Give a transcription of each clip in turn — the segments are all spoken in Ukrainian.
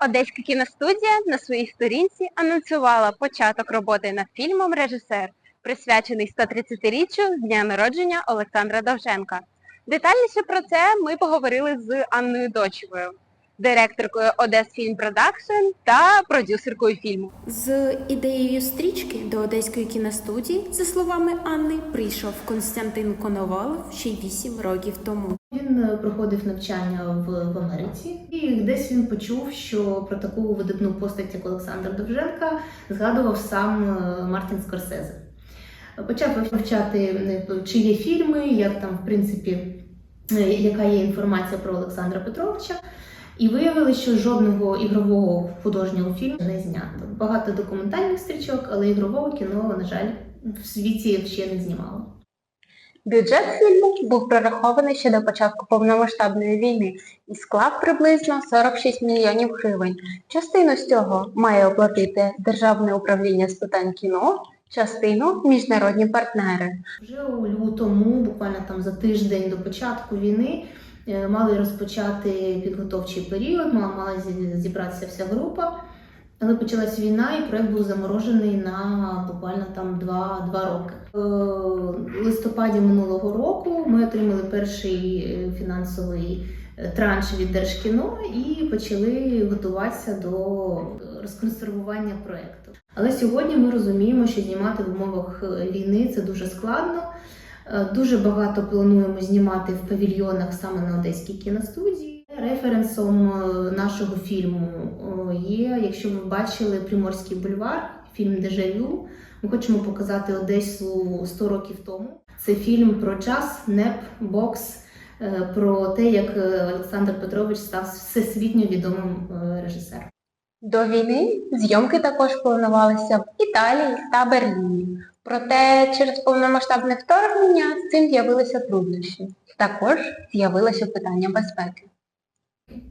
Одеська кіностудія на своїй сторінці анонсувала початок роботи над фільмом Режисер, присвячений 130-річчю з дня народження Олександра Довженка. Детальніше про це ми поговорили з Анною Дочевою, директоркою Одесфільм Продакшн та продюсеркою фільму. З ідеєю стрічки до одеської кіностудії, за словами Анни, прийшов Константин Коновалов ще вісім років тому. Він е, проходив навчання в, в Америці, і десь він почув, що про таку видатну постать, як Олександр Довженка, згадував сам е, Мартін Скорсезе. Почав вивчати, е, чи є фільми, як там, в принципі, яка є інформація про Олександра Петровича. І виявили, що жодного ігрового художнього фільму не знято. Багато документальних стрічок, але ігрового кіно, на жаль, в світі ще не знімало. Бюджет фільму був прорахований ще до початку повномасштабної війни і склав приблизно 46 мільйонів гривень. Частину з цього має оплатити Державне управління з питань кіно, частину міжнародні партнери. Вже у лютому, буквально там за тиждень до початку війни, е, мали розпочати підготовчий період, мала, мала зібратися вся група. Але почалась війна, і проект був заморожений на буквально там два, два роки. Е, В листопаді минулого року ми отримали перший е, фінансовий е, транш від Держкіно і почали готуватися до е, розконсервування проекту. Але сьогодні ми розуміємо, що знімати в умовах е, війни це дуже складно. Е, Дуже багато плануємо знімати в павільйонах саме на Одеській кіностудії. Референсом е, нашого фільму е, є, якщо ви бачили Приморський бульвар, фільм Дежавю. Ми хочемо показати Одесу 100 років тому. Це фільм про час, НЕП, бокс, е, про те, як Олександр Петрович став всесвітньо відомим режисером. До війни зйомки також планувалися в Італії та Берліні. Проте через повномасштабне вторгнення з цим з'явилися труднощі. Також з'явилося питання безпеки.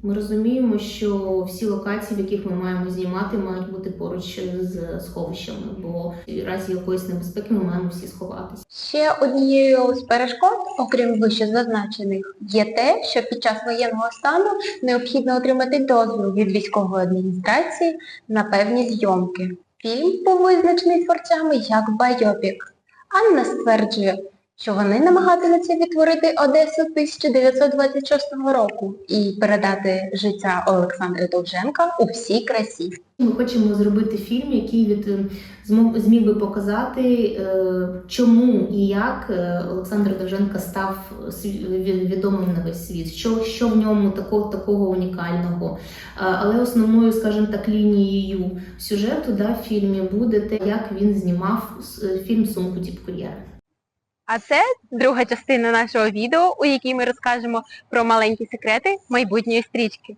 Ми розуміємо, що всі локації, в яких ми маємо знімати, мають бути поруч з сховищами, бо в разі якоїсь небезпеки ми маємо всі сховатися. Ще однією з перешкод, окрім вище зазначених, є те, що під час воєнного стану необхідно отримати дозвіл від військової адміністрації на певні зйомки. Фільм був визначений творцями як байопік. Анна стверджує, що вони намагатимуться відтворити Одесу 1926 року і передати життя Олександра Довженка у всій красі. Ми хочемо зробити фільм, який від змог зміг би показати, е, чому і як е, Олександр Довженко став відомим на весь світ, що, що в ньому такого, такого унікального. Е, Але основною, скажімо так, лінією сюжету да, в фільмі буде те, як він знімав фільм Сумку Діпкур'єра. А це друга частина нашого відео, у якій ми розкажемо про маленькі секрети майбутньої стрічки.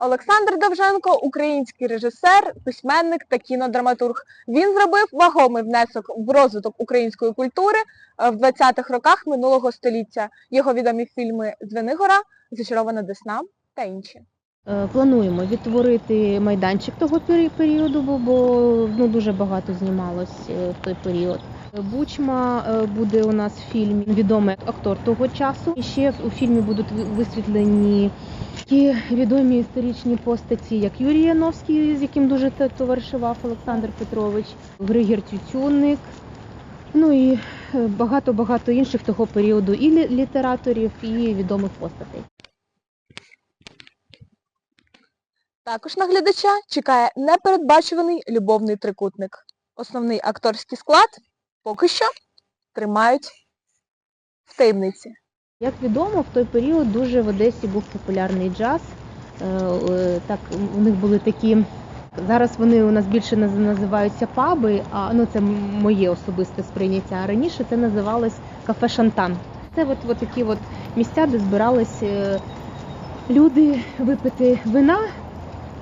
Олександр Довженко український режисер, письменник та кінодраматург. Він зробив вагомий внесок в розвиток української культури е, в 20-х роках минулого століття. Його відомі фільми Звенигора, Зачарована Десна та інші. Е, Плануємо відтворити майданчик того періоду, бо- ну, дуже багато знімалось е, в той період. Бучма е, буде у нас в фільмі відомий актор того часу. І ще у фільмі будуть висвітлені такі відомі історичні постаті, як Юрій Яновський, з яким дуже товаришував Олександр Петрович, Григір Тютюнник. Ну і багато багато інших того періоду і лі- літераторів, і відомих постатей. Також на глядача чекає непередбачуваний любовний трикутник. Основний акторський склад поки що тримають в таємниці. Як відомо, в той період дуже в Одесі був популярний джаз. Е, е, Так, у них були такі. Зараз вони у нас більше називаються паби, а ну це моє особисте сприйняття. А раніше це називалось кафе Шантан. Це от, от такі от місця, де збирались е, люди випити вина,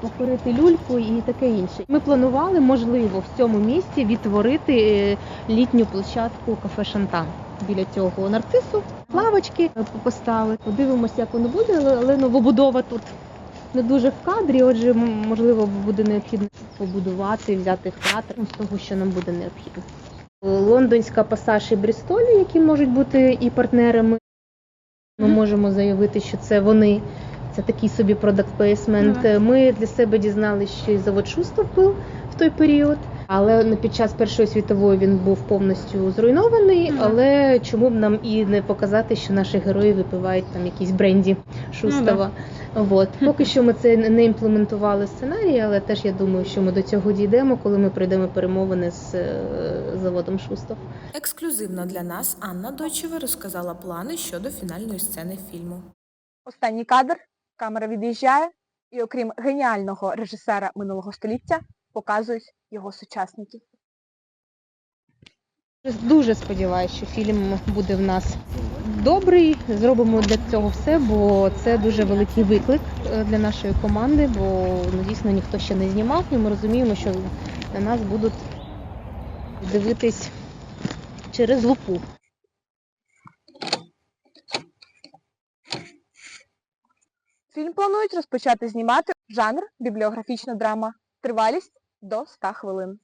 покурити люльку і таке інше. Ми планували, можливо, в цьому місці відтворити е, літню площадку кафе Шантан біля цього нарцису. Лавочки е, поставили. Подивимося, як воно буде, але, але новобудова тут не дуже в кадрі. Отже, можливо, буде необхідно побудувати, взяти театр з того, що нам буде необхідно. Лондонська пасаж і Брістолі, які можуть бути і партнерами Ми можемо заявити, що це вони. Це такий собі продакт плейсмент. Ага. Ми для себе дізналися, що і завод Шустов був в той період. Але ну, під час Першої світової він був повністю зруйнований. Ага. Але чому б нам і не показати, що наші герої випивають там якісь бренді Шустова? От. Поки що ми це не імплементували в сценарії, але теж я думаю, що ми до цього дійдемо, коли ми пройдемо перемовини з е, заводом Шустов. Ексклюзивно для нас Анна Дойчева розказала плани щодо фінальної сцени фільму. Останній кадр, камера від'їжджає, і окрім геніального режисера минулого століття, показують його сучасників. Дуже сподіваюся, що фільм буде в нас добрий. Зробимо для цього все, бо це дуже великий виклик е, для нашої команди, бо ну, дійсно ніхто ще не знімав, і ми розуміємо, що на нас будуть дивитись через лупу. Фільм планують розпочати знімати жанр бібліографічна драма. Тривалість до 100 хвилин.